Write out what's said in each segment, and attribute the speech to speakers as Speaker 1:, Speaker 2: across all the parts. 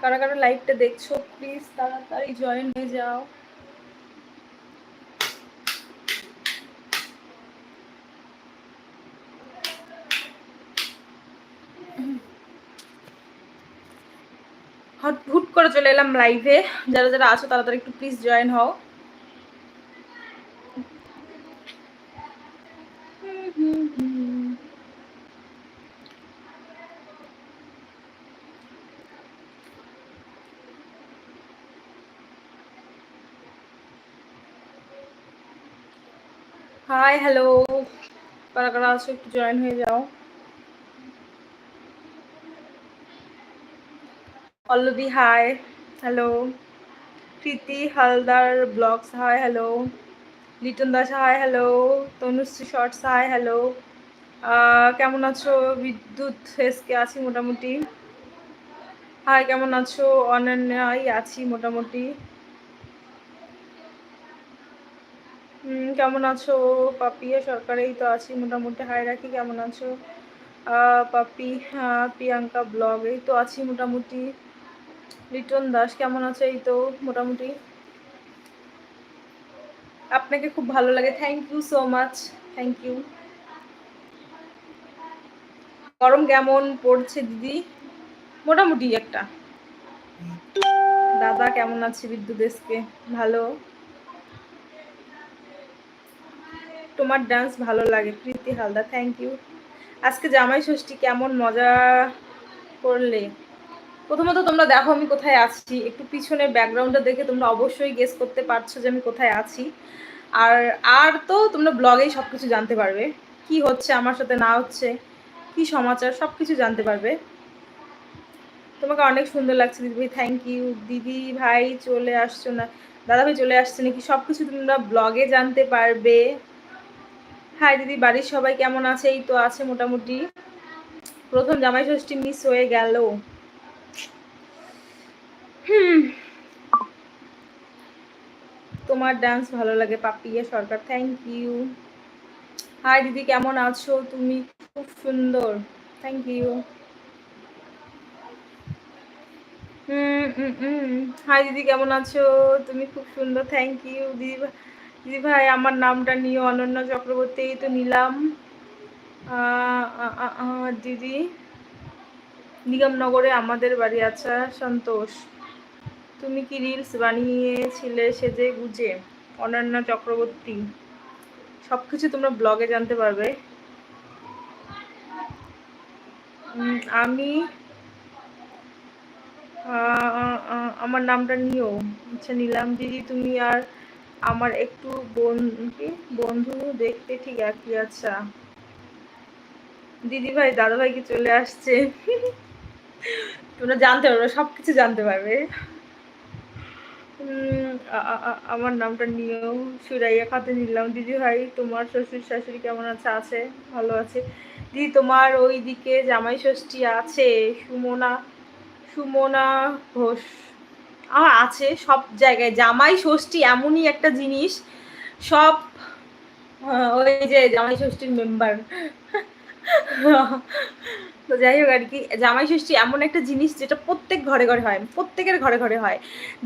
Speaker 1: কারা কারা লাইভটা দেখছ প্লিজ তাড়াতাড়ি জয়েন হয়ে যাও। হট হুট করে চলে এলাম লাইভে যারা যারা আছো, তাড়াতাড়ি একটু প্লিজ জয়েন হও। হাই হ্যালো কারা কারা আছো একটু জয়েন হয়ে যাও। অল্লবি hi hello Preeti Haldar blogs hi hello Liton Das hi hello Tanushree shorts hi hello কেমন আছো? বিদ্যুৎ ফেসকে আছি মোটামুটি। হাই কেমন আছো? অনন্যাই আছি মোটামুটি। কেমন আছো? পাপিয়া সরকারেই তো আছি মোটামুটি। হাই রাখি, কেমন আছো? পাপি প্রিয়াঙ্কা ব্লগ এই তো আছি মোটামুটি। লিটন দাস, কেমন আছে? এই তো মোটামুটি। আপনাকে খুব ভালো লাগে। Thank you so much thank you গরম কেমন পড়ছে দিদি? মোটামুটি একটা। দাদা, কেমন আছে বিদ্যুৎ দেশকে ভালো? তোমার ডান্স ভালো লাগে, প্রীতি হালদার থ্যাংক ইউ আজকে জামাই ষষ্ঠী কেমন মজা করলে? প্রথমত তোমরা দেখো আমি কোথায় আছি, একটু পিছনের ব্যাকগ্রাউন্ডটা দেখে তোমরা অবশ্যই গেস করতে পারছ যে আমি কোথায় আছি। আর আর তো তোমরা ব্লগেই সব কিছু জানতে পারবে, কি হচ্ছে আমার সাথে, না হচ্ছে, কি সমাচার সব কিছু জানতে পারবে। তোমাকে অনেক সুন্দর লাগছে, দিদি ভাই থ্যাংক ইউ দিদি ভাই চলে আসছো না, দাদা ভাই চলে আসছে নাকি? সব কিছু তোমরা ব্লগে জানতে পারবে। হাই দিদি, বাড়ির সবাই কেমন আছে? এই তো আছে মোটামুটি। প্রথম জামাই ষষ্ঠী মিস হয়ে গেল। তোমার ডান্স ভালো লাগে Papiya Sarkar thank you hi দিদি, কেমন আছো? তুমি খুব সুন্দর। থ্যাংক ইউ হুম হাই দিদি, কেমন আছো? তুমি খুব সুন্দর থ্যাংক ইউ দিদি দিদি ভাই, আমার নামটা নিয়ে অনন্য চক্রবর্তী তো নিলাম। দিদি, নিগমনগরে আমাদের বাড়ি আচ্ছা সন্তোষ। তুমি কি রিলস বানিয়েছিলে সেজে গুজে, অনন্য চক্রবর্তী? সব কিছু তোমরা ব্লগে জানতে পারবে। আমি আমার নামটা নিও আচ্ছা নিলাম। দিদি, তুমি আর আমার একটু বন্ধু দেখতে ঠিক একই আচ্ছা। দিদি ভাই দাদা ভাই কি চলে আসছে। তোমরা জানতে পারবে সব কিছু জানতে পারবে। আমার নামটা নিয়েও সুরাইয়া খাতে নিলাম দিদি ভাই তোমার শ্বশুর শাশুড়ি কেমন আছে? আছে, ভালো আছে। দিদি, তোমার ওই দিকে জামাই ষষ্ঠী আছে, সুমনা সুমনা ঘোষ। আমার আছে, সব জায়গায়। জামাই ষষ্ঠী এমনই একটা জিনিস। সব ওই যে জামাই ষষ্ঠীর মেম্বার তো যাই হোক আর কি, জামাই ষষ্ঠী এমন একটা জিনিস যেটা প্রত্যেক ঘরে ঘরে হয়, প্রত্যেকের ঘরে ঘরে হয়।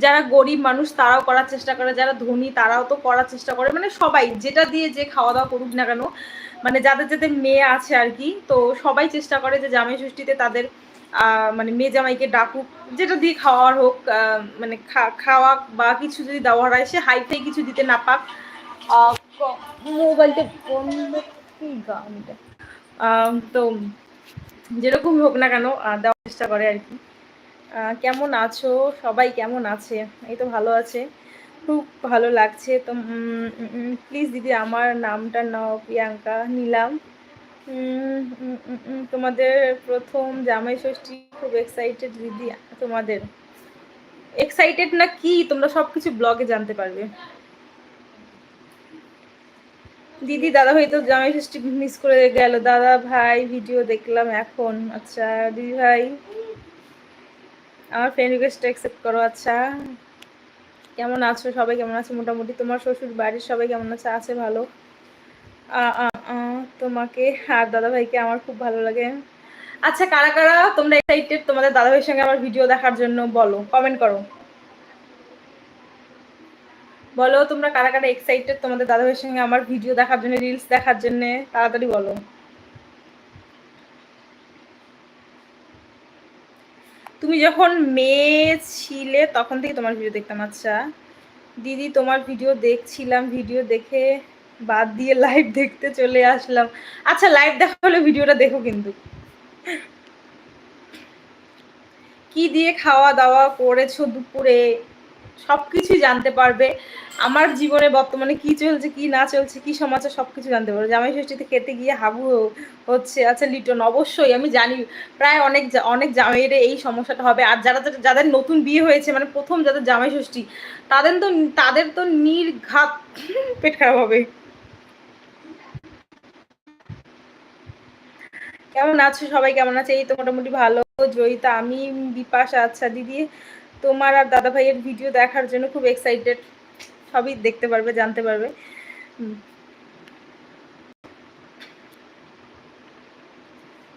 Speaker 1: যারা গরিব মানুষ তারাও করার চেষ্টা করে, যারা ধনী তারাও তো করার চেষ্টা করে। মানে সবাই, যেটা দিয়ে যে খাওয়া দাওয়া করুক না কেন মানে যাদের যাদের মেয়ে আছে আর কি, তো সবাই চেষ্টা করে যে জামাই ষষ্ঠীতে তাদের মানে মেয়ে জামাইকে ডাকুক, যেটা দিয়ে খাওয়ার হোক মানে খাওয়া বা কিছু যদি দেওয়ার হয়, সে হাই ফাই কিছু দিতে না পাক। মোবাইলটা তো যেরকম হোক না কেন দেওয়ার চেষ্টা করে আর কি। কেমন আছো? সবাই কেমন আছে? এই তো ভালো আছে। খুব ভালো লাগছে। তো প্লিজ দিদি আমার নামটা নাও, প্রিয়াঙ্কা, নিলাম। তোমাদের প্রথম জামাই ষষ্ঠী খুব এক্সাইটেড দিদি, তোমাদের। এক্সাইটেড না কি? তোমরা সবকিছু ব্লগে জানতে পারবে। দিদি, দাদা ভাই তো জামাই ষষ্ঠী মিস করে গেল। দাদা ভাই ভিডিও দেখলাম এখন। আচ্ছা দিদি ভাই, আমার ফ্রেন্ড রিকোয়েস্ট অ্যাকসেপ্ট করো। আচ্ছা কেমন আছো? সবাই কেমন আছে? মোটামুটি তোমার শ্বশুর বাড়ির সবাই কেমন আছে? আছে ভালো? তোমাকে আর দাদা ভাইকে আমার খুব ভালো লাগে। আচ্ছা কারা কারা? তোমরা এক্সাইটেড তোমাদের দাদাভাইয়ের সঙ্গে আমার ভিডিও দেখার জন্য বলো কমেন্ট করো। বলো, তোমরা কারা কারা এক্সাইটেড তোমাদের দাদাভাইয়ের সঙ্গে আমার ভিডিও দেখার জন্য রিলস দেখার জন্য, তাড়াতাড়ি বলো। তুমি যখন মেয়ে ছিলে, তখন থেকে তোমার ভিডিও দেখতাম। আচ্ছা দিদি তোমার ভিডিও দেখছিলাম ভিডিও দেখে বাদ দিয়ে লাইভ দেখতে চলে আসলাম। আচ্ছা লাইভ দেখা হলে ভিডিওটা দেখো কিন্তু। কি দিয়ে খাওয়া দাওয়া করেছ দুপুরে? সব কিছুই জানতে পারবে। আমার জীবনে বর্তমানে কি চলছে, কি না চলছে, কি সমাচার সব কিছু জানতে পারবে। জামাই ষষ্ঠীতে খেতে গিয়ে হাবু হচ্ছে আচ্ছা লিটন, অবশ্যই আমি জানি, প্রায় অনেক অনেক জামাইয়ের এই সমস্যাটা হবে। আর যারা যাদের নতুন বিয়ে হয়েছে মানে প্রথম যাদের জামাই ষষ্ঠী, তাদের তো তাদের তো নির্ঘাত পেট খারাপ হবে। কেমন আছো সবাই? কেমন আছে? এই তো মোটামুটি ভালো। জয়িতা, আমি বিপাশা আচ্ছা দিদি, তোমার আর দাদা ভাইয়ের ভিডিও দেখার জন্য খুব এক্সাইটেড সবই দেখতে পারবে, জানতে পারবে।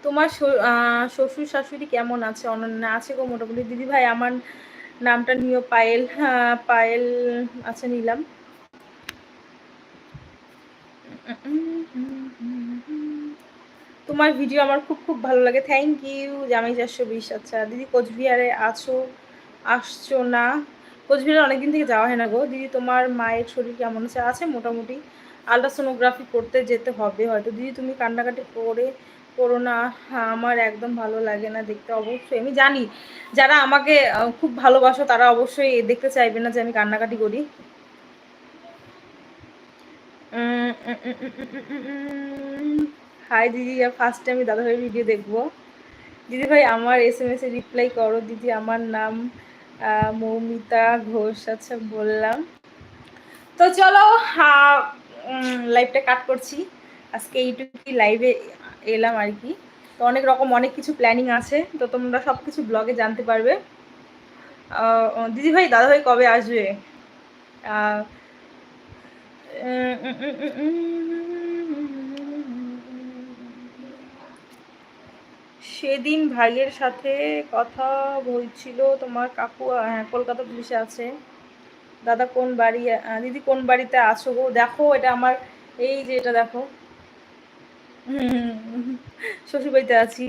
Speaker 1: তোমার শ্বশুর শাশুড়ি কেমন আছে? অনন্যা আছে গো মোটামুটি। দিদি ভাই আমার নামটা নিও, পায়েল হ্যাঁ পায়েল আচ্ছা নিলাম। তোমার ভিডিও আমার খুব খুব ভালো লাগে। থ্যাংক ইউ জামাই চারশো বিশ। আচ্ছা দিদি কোচবিহারে আছো? আসছো না? কোচবিহারে অনেকদিন থেকে যাওয়া হয় না গো। দিদি, তোমার মায়ের শরীর কেমন আছে? আছে মোটামুটি। আলট্রাসোনোগ্রাফি করতে যেতে হবে হয়তো। দিদি, তুমি কান্নাকাটি করে করো না। আমার একদম ভালো লাগে না দেখতে অবশ্যই। আমি জানি, যারা আমাকে খুব ভালোবাসো, তারা অবশ্যই দেখতে চাইবে না যে আমি কান্নাকাটি করি। হাই দিদি। ফার্স্টে আমি দাদাভাই ভিডিও দেখব। দিদি ভাই আমার এস এম এস এ রিপ্লাই করো। দিদি, আমার নাম মৌমিতা ঘোষ আচ্ছা বললাম। তো চলো লাইভটা কাট করছি। আজকে এইটুকুই লাইভে এলাম আর কি। তো অনেক রকম অনেক কিছু প্ল্যানিং আছে। তো তোমরা সব কিছু ব্লগে জানতে পারবে। দিদি ভাই দাদা ভাই কবে আসবে? সেদিন ভাইয়ের সাথে কথা বলছিল তোমার কাকু হ্যাঁ কলকাতা পুলিশে আছে দাদা কোন বাড়ি দিদি কোন বাড়িতে আছো গো দেখো এটা আমার এই যে এটা দেখো শ্বশুরবাড়িতে আছি